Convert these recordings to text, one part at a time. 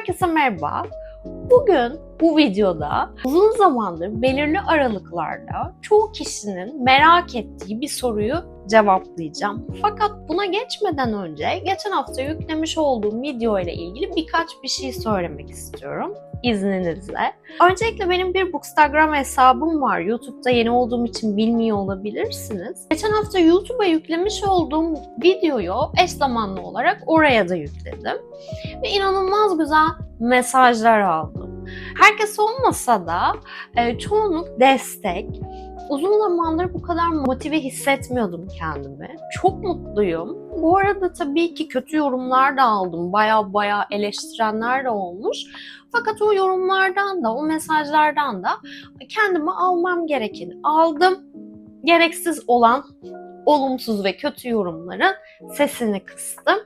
Herkese merhaba. Bugün bu videoda uzun zamandır belirli aralıklarla çoğu kişinin merak ettiği bir soruyu cevaplayacağım. Fakat buna geçmeden önce geçen hafta yüklemiş olduğum video ile ilgili birkaç bir şey söylemek istiyorum izninizle. Öncelikle benim bir Bookstagram hesabım var. YouTube'da yeni olduğum için bilmiyor olabilirsiniz. Geçen hafta YouTube'a yüklemiş olduğum videoyu eş zamanlı olarak oraya da yükledim. Ve inanılmaz güzel mesajlar aldım. Herkes olmasa da e, çoğunluk destek. Uzun zamandır bu kadar motive hissetmiyordum kendimi. Çok mutluyum. Bu arada tabii ki kötü yorumlar da aldım. Baya baya eleştirenler de olmuş. Fakat o yorumlardan da, o mesajlardan da kendime almam gerekeni aldım. Gereksiz olan olumsuz ve kötü yorumların sesini kıstım.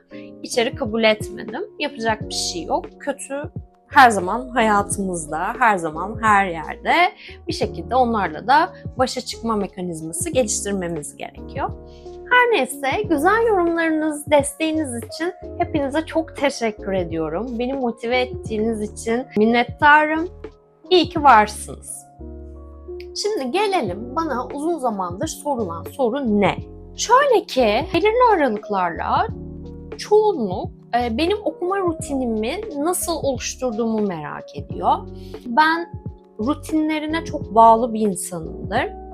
İçeri kabul etmedim. Yapacak bir şey yok. Kötü her zaman hayatımızda, her zaman her yerde bir şekilde onlarla da başa çıkma mekanizması geliştirmemiz gerekiyor. Her neyse güzel yorumlarınız, desteğiniz için hepinize çok teşekkür ediyorum. Beni motive ettiğiniz için minnettarım. İyi ki varsınız. Şimdi gelelim bana uzun zamandır sorulan soru ne? Şöyle ki belirli aralıklarla çoğunluk benim okuma rutinimi nasıl oluşturduğumu merak ediyor. Ben rutinlerine çok bağlı bir insanımdır.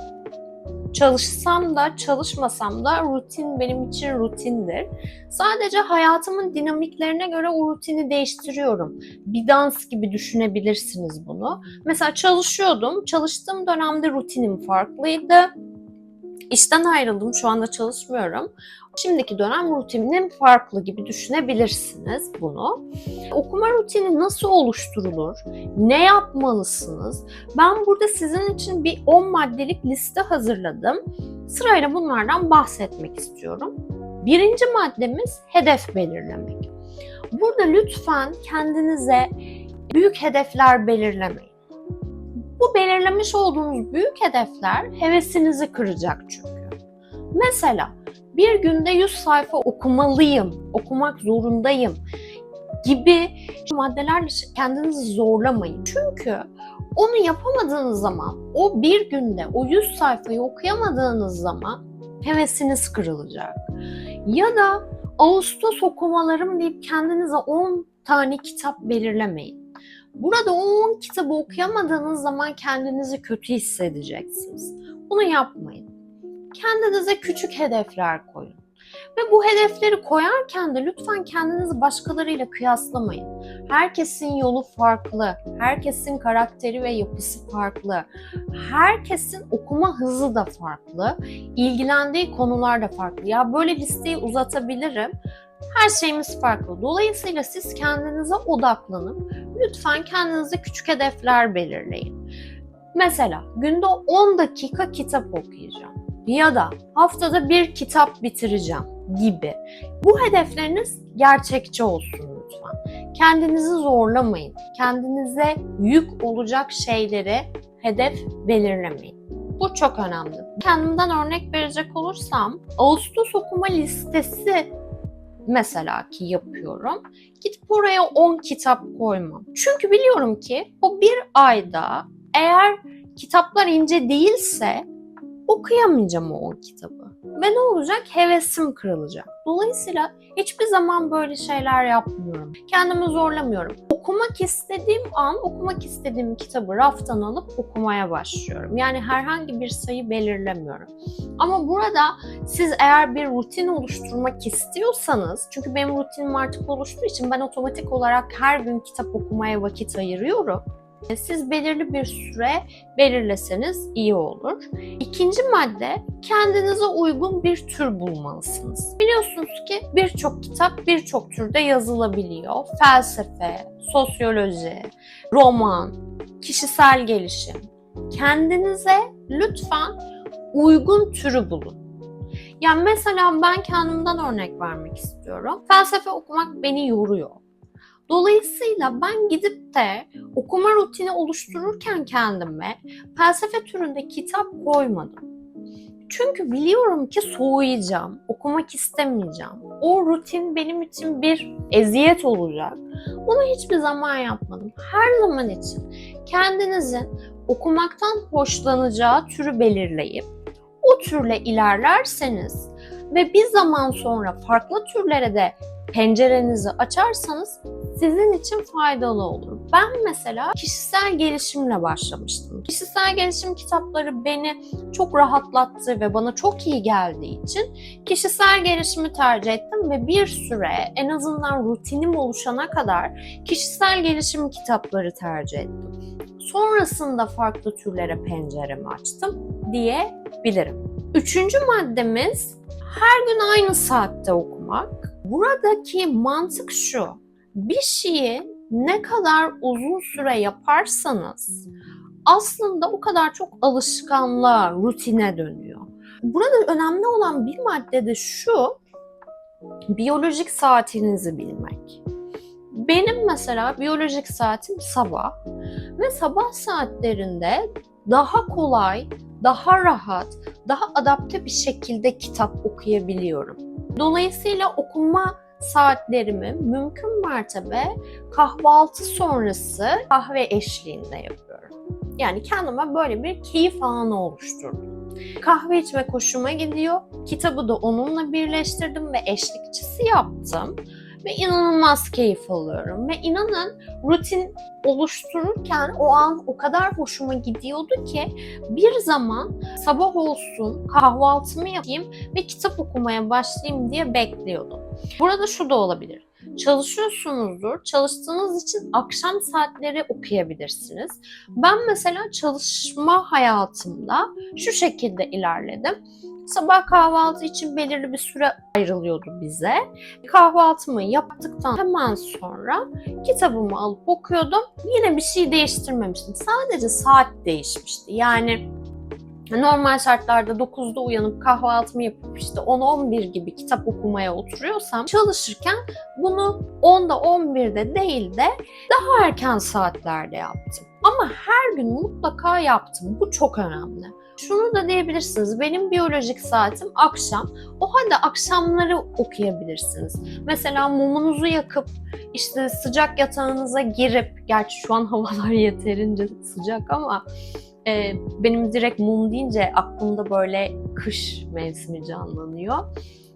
Çalışsam da çalışmasam da rutin benim için rutindir. Sadece hayatımın dinamiklerine göre o rutini değiştiriyorum. Bir dans gibi düşünebilirsiniz bunu. Mesela çalışıyordum. Çalıştığım dönemde rutinim farklıydı. İşten ayrıldım. Şu anda çalışmıyorum. Şimdiki dönem rutinim farklı gibi düşünebilirsiniz bunu. Okuma rutini nasıl oluşturulur? Ne yapmalısınız? Ben burada sizin için bir 10 maddelik liste hazırladım. Sırayla bunlardan bahsetmek istiyorum. Birinci maddemiz hedef belirlemek. Burada lütfen kendinize büyük hedefler belirlemeyin. Bu belirlemiş olduğunuz büyük hedefler hevesinizi kıracak çünkü. Mesela bir günde 100 sayfa okumalıyım, okumak zorundayım gibi maddelerle kendinizi zorlamayın. Çünkü onu yapamadığınız zaman, o bir günde o 100 sayfayı okuyamadığınız zaman hevesiniz kırılacak. Ya da Ağustos okumalarım deyip kendinize 10 tane kitap belirlemeyin. Burada o 10 kitabı okuyamadığınız zaman kendinizi kötü hissedeceksiniz. Bunu yapmayın. Kendinize küçük hedefler koyun. Ve bu hedefleri koyarken de lütfen kendinizi başkalarıyla kıyaslamayın. Herkesin yolu farklı, herkesin karakteri ve yapısı farklı, herkesin okuma hızı da farklı, ilgilendiği konular da farklı. Ya böyle listeyi uzatabilirim. Her şeyimiz farklı. Dolayısıyla siz kendinize odaklanıp lütfen kendinize küçük hedefler belirleyin. Mesela günde 10 dakika kitap okuyacağım ya da haftada bir kitap bitireceğim gibi. Bu hedefleriniz gerçekçi olsun lütfen. Kendinizi zorlamayın. Kendinize yük olacak şeyleri hedef belirlemeyin. Bu çok önemli. Kendimden örnek verecek olursam Ağustos okuma listesi mesela ki yapıyorum. Gidip oraya 10 kitap koymam. Çünkü biliyorum ki o bir ayda eğer kitaplar ince değilse okuyamayacağım o 10 kitabı. Ve ne olacak? Hevesim kırılacak. Dolayısıyla hiçbir zaman böyle şeyler yapmıyorum. Kendimi zorlamıyorum. Okumak istediğim an okumak istediğim kitabı raftan alıp okumaya başlıyorum. Yani herhangi bir sayı belirlemiyorum. Ama burada siz eğer bir rutin oluşturmak istiyorsanız, çünkü benim rutinim artık oluştuğu için ben otomatik olarak her gün kitap okumaya vakit ayırıyorum. Siz belirli bir süre belirleseniz iyi olur. İkinci madde kendinize uygun bir tür bulmalısınız. Biliyorsunuz ki birçok kitap birçok türde yazılabiliyor. Felsefe, sosyoloji, roman, kişisel gelişim. Kendinize lütfen uygun türü bulun. Yani mesela ben kendimden örnek vermek istiyorum. Felsefe okumak beni yoruyor. Dolayısıyla ben gidip de okuma rutini oluştururken kendime felsefe türünde kitap koymadım. Çünkü biliyorum ki soğuyacağım, okumak istemeyeceğim. O rutin benim için bir eziyet olacak. Bunu hiçbir zaman yapmadım. Her zaman için kendinizin okumaktan hoşlanacağı türü belirleyip o türle ilerlerseniz ve bir zaman sonra farklı türlere de pencerenizi açarsanız sizin için faydalı olur. Ben mesela kişisel gelişimle başlamıştım. Kişisel gelişim kitapları beni çok rahatlattı ve bana çok iyi geldiği için kişisel gelişimi tercih ettim ve bir süre en azından rutinim oluşana kadar kişisel gelişim kitapları tercih ettim. Sonrasında farklı türlere penceremi açtım diyebilirim. Üçüncü maddemiz her gün aynı saatte okumak. Buradaki mantık şu. Bir şeyi ne kadar uzun süre yaparsanız aslında o kadar çok alışkanlığa, rutine dönüyor. Burada önemli olan bir madde de şu, biyolojik saatinizi bilmek. Benim mesela biyolojik saatim sabah ve sabah saatlerinde daha kolay, daha rahat, daha adapte bir şekilde kitap okuyabiliyorum. Dolayısıyla okuma saatlerimi mümkün mertebe kahvaltı sonrası kahve eşliğinde yapıyorum. Yani kendime böyle bir keyif alanı oluşturdum. Kahve içmek hoşuma gidiyor. Kitabı da onunla birleştirdim ve eşlikçisi yaptım. Ve inanılmaz keyif alıyorum. Ve inanın rutin oluştururken o an o kadar hoşuma gidiyordu ki bir zaman sabah olsun kahvaltımı yapayım ve kitap okumaya başlayayım diye bekliyordum. Burada şu da olabilir. Çalışıyorsunuzdur. Çalıştığınız için akşam saatleri okuyabilirsiniz. Ben mesela çalışma hayatımda şu şekilde ilerledim. Sabah kahvaltı için belirli bir süre ayrılıyordu bize. Kahvaltımı yaptıktan hemen sonra kitabımı alıp okuyordum. Yine bir şey değiştirmemiştim. Sadece saat değişmişti. Yani normal şartlarda 9'da uyanıp kahvaltımı yapıp işte 10-11 gibi kitap okumaya oturuyorsam çalışırken bunu 10'da 11'de değil de daha erken saatlerde yaptım. Ama her gün mutlaka yaptım. Bu çok önemli. Şunu da diyebilirsiniz. Benim biyolojik saatim akşam. O halde akşamları okuyabilirsiniz. Mesela mumunuzu yakıp işte sıcak yatağınıza girip, gerçi şu an havalar yeterince sıcak ama e, benim direkt mum deyince aklımda böyle kış mevsimi canlanıyor.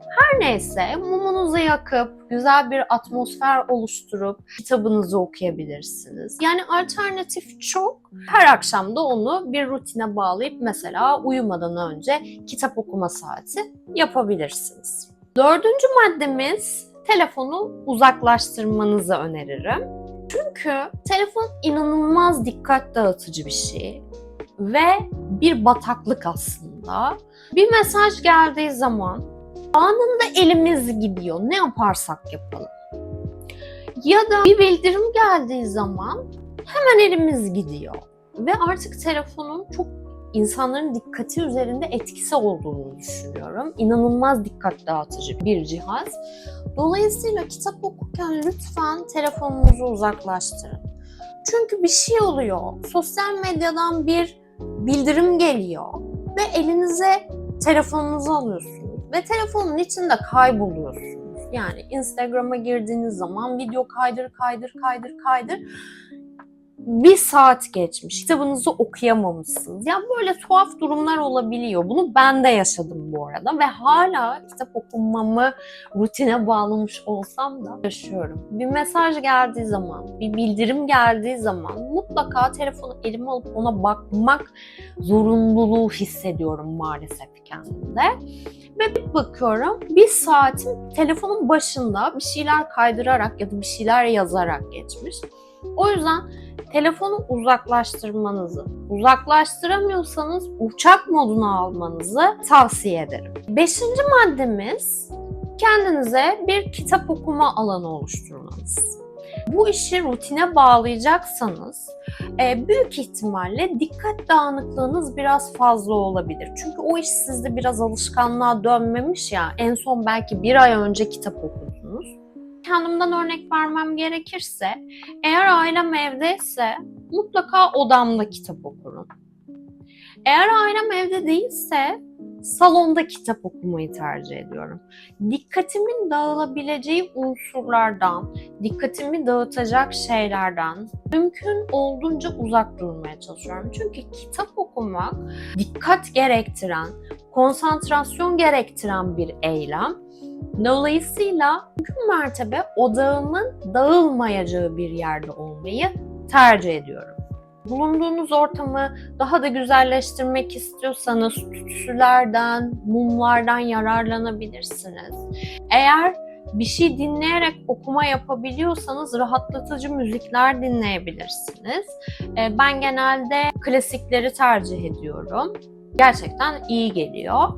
Her neyse mumunuzu yakıp güzel bir atmosfer oluşturup kitabınızı okuyabilirsiniz. Yani alternatif çok. Her akşam da onu bir rutine bağlayıp mesela uyumadan önce kitap okuma saati yapabilirsiniz. Dördüncü maddemiz telefonu uzaklaştırmanızı öneririm. Çünkü telefon inanılmaz dikkat dağıtıcı bir şey ve bir bataklık aslında. Bir mesaj geldiği zaman anında elimiz gidiyor. Ne yaparsak yapalım. Ya da bir bildirim geldiği zaman hemen elimiz gidiyor. Ve artık telefonun çok insanların dikkati üzerinde etkisi olduğunu düşünüyorum. İnanılmaz dikkat dağıtıcı bir cihaz. Dolayısıyla kitap okurken lütfen telefonunuzu uzaklaştırın. Çünkü bir şey oluyor. Sosyal medyadan bir bildirim geliyor ve elinize telefonunuzu alıyorsunuz ve telefonun içinde kayboluyorsunuz. Yani Instagram'a girdiğiniz zaman video kaydır kaydır kaydır kaydır bir saat geçmiş. Kitabınızı okuyamamışsınız. Yani böyle tuhaf durumlar olabiliyor. Bunu ben de yaşadım bu arada ve hala kitap okumamı rutine bağlamış olsam da yaşıyorum. Bir mesaj geldiği zaman, bir bildirim geldiği zaman mutlaka telefonu elime alıp ona bakmak zorunluluğu hissediyorum maalesef kendimde. Ve bir bakıyorum bir saatim telefonun başında bir şeyler kaydırarak ya da bir şeyler yazarak geçmiş. O yüzden telefonu uzaklaştırmanızı, uzaklaştıramıyorsanız uçak moduna almanızı tavsiye ederim. Beşinci maddemiz kendinize bir kitap okuma alanı oluşturmanız. Bu işi rutine bağlayacaksanız e, büyük ihtimalle dikkat dağınıklığınız biraz fazla olabilir. Çünkü o iş sizde biraz alışkanlığa dönmemiş ya. En son belki bir ay önce kitap okudunuz kendimden örnek vermem gerekirse, eğer ailem evdeyse mutlaka odamda kitap okurum. Eğer ailem evde değilse salonda kitap okumayı tercih ediyorum. Dikkatimin dağılabileceği unsurlardan, dikkatimi dağıtacak şeylerden mümkün olduğunca uzak durmaya çalışıyorum. Çünkü kitap okumak dikkat gerektiren, konsantrasyon gerektiren bir eylem. Dolayısıyla mümkün mertebe odağımın dağılmayacağı bir yerde olmayı tercih ediyorum. Bulunduğunuz ortamı daha da güzelleştirmek istiyorsanız tütsülerden, mumlardan yararlanabilirsiniz. Eğer bir şey dinleyerek okuma yapabiliyorsanız rahatlatıcı müzikler dinleyebilirsiniz. Ee, Ben genelde klasikleri tercih ediyorum. Gerçekten iyi geliyor.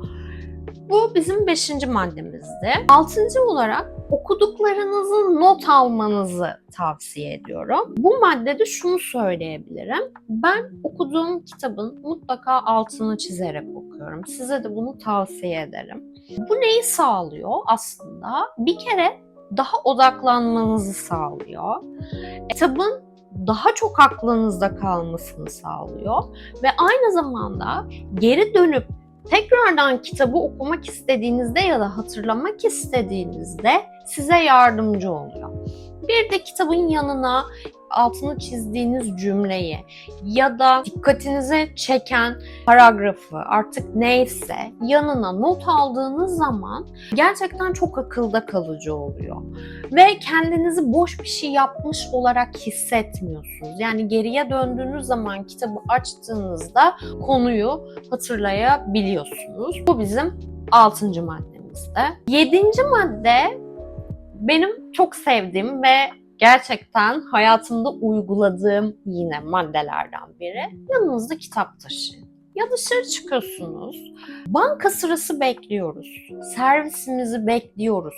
Bu bizim beşinci maddemizdi. Altıncı olarak okuduklarınızı not almanızı tavsiye ediyorum. Bu maddede şunu söyleyebilirim. Ben okuduğum kitabın mutlaka altını çizerek okuyorum. Size de bunu tavsiye ederim. Bu neyi sağlıyor aslında? Bir kere daha odaklanmanızı sağlıyor. Kitabın daha çok aklınızda kalmasını sağlıyor ve aynı zamanda geri dönüp tekrardan kitabı okumak istediğinizde ya da hatırlamak istediğinizde size yardımcı oluyor. Bir de kitabın yanına altını çizdiğiniz cümleyi ya da dikkatinizi çeken paragrafı artık neyse yanına not aldığınız zaman gerçekten çok akılda kalıcı oluyor. Ve kendinizi boş bir şey yapmış olarak hissetmiyorsunuz. Yani geriye döndüğünüz zaman kitabı açtığınızda konuyu hatırlayabiliyorsunuz. Bu bizim 6. maddemizde. 7. madde benim çok sevdiğim ve gerçekten hayatımda uyguladığım yine maddelerden biri. Yanınızda kitap taşıyın. Ya dışarı çıkıyorsunuz, banka sırası bekliyoruz, servisimizi bekliyoruz,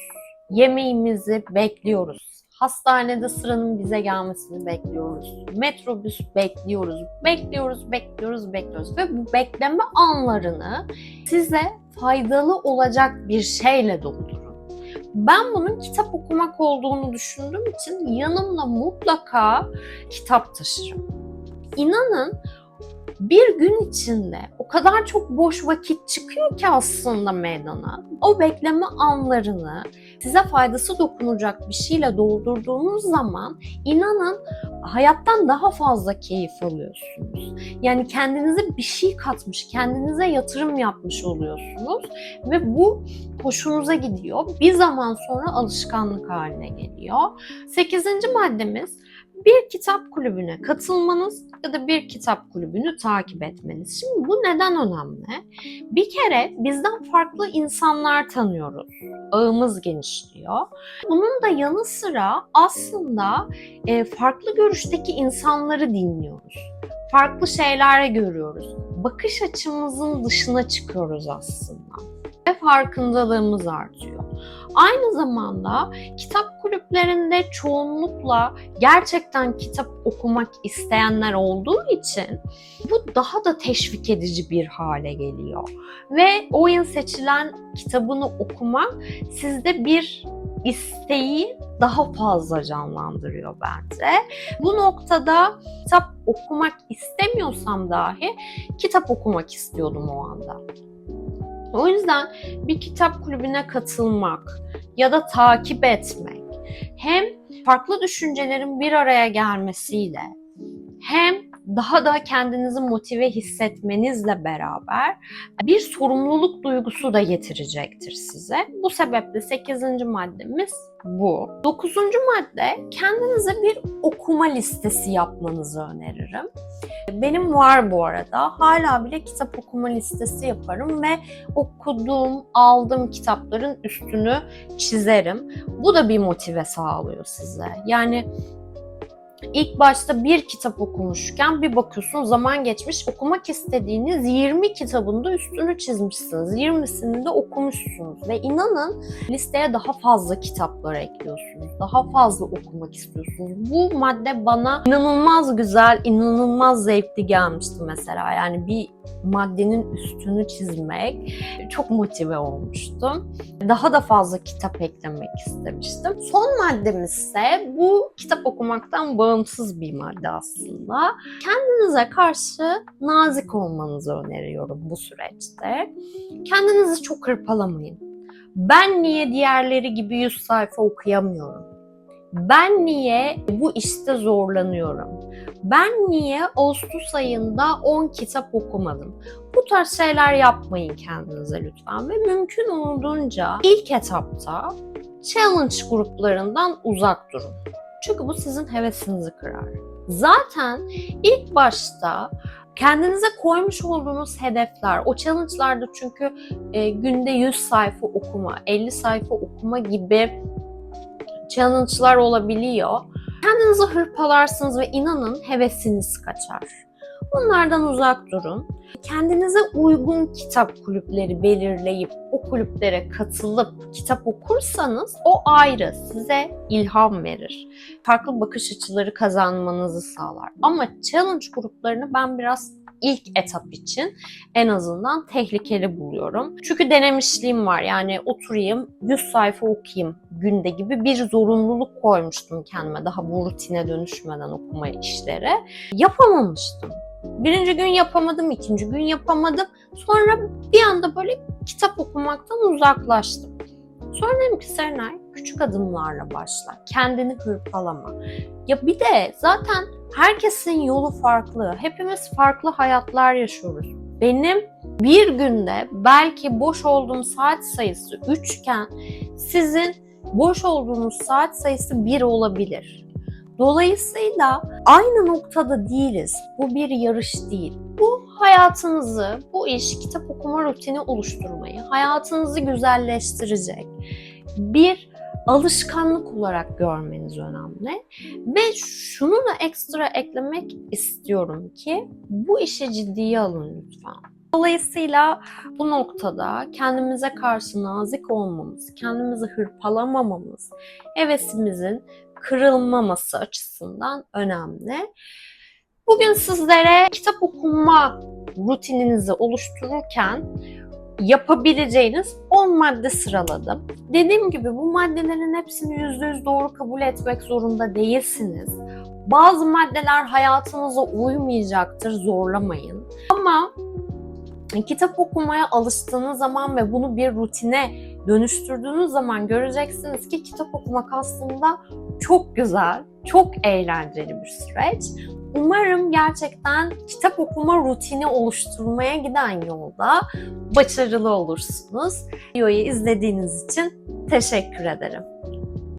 yemeğimizi bekliyoruz. Hastanede sıranın bize gelmesini bekliyoruz. Metrobüs bekliyoruz. Bekliyoruz, bekliyoruz, bekliyoruz. Ve bu bekleme anlarını size faydalı olacak bir şeyle doldurun. Ben bunun kitap okumak olduğunu düşündüğüm için yanımda mutlaka kitap taşırım. İnanın bir gün içinde o kadar çok boş vakit çıkıyor ki aslında meydana. O bekleme anlarını size faydası dokunacak bir şeyle doldurduğunuz zaman inanın hayattan daha fazla keyif alıyorsunuz. Yani kendinize bir şey katmış, kendinize yatırım yapmış oluyorsunuz ve bu hoşunuza gidiyor. Bir zaman sonra alışkanlık haline geliyor. Sekizinci maddemiz bir kitap kulübüne katılmanız ya da bir kitap kulübünü takip etmeniz. Şimdi bu neden önemli? Bir kere bizden farklı insanlar tanıyoruz. Ağımız genişliyor. Bunun da yanı sıra aslında e, farklı görüşteki insanları dinliyoruz. Farklı şeyler görüyoruz. Bakış açımızın dışına çıkıyoruz aslında. Ve farkındalığımız artıyor. Aynı zamanda kitap kulüplerinde çoğunlukla gerçekten kitap okumak isteyenler olduğu için bu daha da teşvik edici bir hale geliyor. Ve o seçilen kitabını okumak sizde bir isteği daha fazla canlandırıyor bence. Bu noktada kitap okumak istemiyorsam dahi kitap okumak istiyordum o anda. O yüzden bir kitap kulübüne katılmak ya da takip etmek hem farklı düşüncelerin bir araya gelmesiyle hem daha da kendinizi motive hissetmenizle beraber bir sorumluluk duygusu da getirecektir size. Bu sebeple 8. maddemiz bu. 9. madde kendinize bir okuma listesi yapmanızı öneririm. Benim var bu arada. Hala bile kitap okuma listesi yaparım ve okuduğum, aldığım kitapların üstünü çizerim. Bu da bir motive sağlıyor size. Yani İlk başta bir kitap okumuşken bir bakıyorsun zaman geçmiş okumak istediğiniz 20 kitabın da üstünü çizmişsiniz. 20'sini de okumuşsunuz ve inanın listeye daha fazla kitaplar ekliyorsunuz. Daha fazla okumak istiyorsunuz. Bu madde bana inanılmaz güzel, inanılmaz zevkli gelmişti mesela. Yani bir maddenin üstünü çizmek çok motive olmuştum. Daha da fazla kitap eklemek istemiştim. Son maddemiz ise bu kitap okumaktan bağımsız bir madde aslında. Kendinize karşı nazik olmanızı öneriyorum bu süreçte. Kendinizi çok hırpalamayın. Ben niye diğerleri gibi 100 sayfa okuyamıyorum? Ben niye bu işte zorlanıyorum? Ben niye Ağustos ayında 10 kitap okumadım? Bu tarz şeyler yapmayın kendinize lütfen ve mümkün olduğunca ilk etapta challenge gruplarından uzak durun. Çünkü bu sizin hevesinizi kırar. Zaten ilk başta kendinize koymuş olduğunuz hedefler, o challenge'larda çünkü e, günde 100 sayfa okuma, 50 sayfa okuma gibi challenge'lar olabiliyor. Kendinizi hırpalarsınız ve inanın hevesiniz kaçar. Bunlardan uzak durun. Kendinize uygun kitap kulüpleri belirleyip o kulüplere katılıp kitap okursanız o ayrı size ilham verir. Farklı bakış açıları kazanmanızı sağlar. Ama challenge gruplarını ben biraz ilk etap için en azından tehlikeli buluyorum. Çünkü denemişliğim var. Yani oturayım 100 sayfa okuyayım günde gibi bir zorunluluk koymuştum kendime daha bu rutine dönüşmeden okuma işlere. Yapamamıştım. Birinci gün yapamadım, ikinci gün yapamadım. Sonra bir anda böyle kitap okumaktan uzaklaştım. Sonra dedim ki Serenay küçük adımlarla başla. Kendini hırpalama. Ya bir de zaten herkesin yolu farklı. Hepimiz farklı hayatlar yaşıyoruz. Benim bir günde belki boş olduğum saat sayısı 3 iken sizin boş olduğunuz saat sayısı 1 olabilir. Dolayısıyla aynı noktada değiliz. Bu bir yarış değil. Bu hayatınızı, bu iş kitap okuma rutini oluşturmayı, hayatınızı güzelleştirecek bir alışkanlık olarak görmeniz önemli. Ve şunu da ekstra eklemek istiyorum ki bu işi ciddiye alın lütfen. Dolayısıyla bu noktada kendimize karşı nazik olmamız, kendimizi hırpalamamamız, hevesimizin kırılmaması açısından önemli. Bugün sizlere kitap okuma rutininizi oluştururken yapabileceğiniz 10 madde sıraladım. Dediğim gibi bu maddelerin hepsini %100 doğru kabul etmek zorunda değilsiniz. Bazı maddeler hayatınıza uymayacaktır, zorlamayın. Ama kitap okumaya alıştığınız zaman ve bunu bir rutine dönüştürdüğünüz zaman göreceksiniz ki kitap okumak aslında çok güzel, çok eğlenceli bir süreç. Umarım gerçekten kitap okuma rutini oluşturmaya giden yolda başarılı olursunuz. Videoyu izlediğiniz için teşekkür ederim.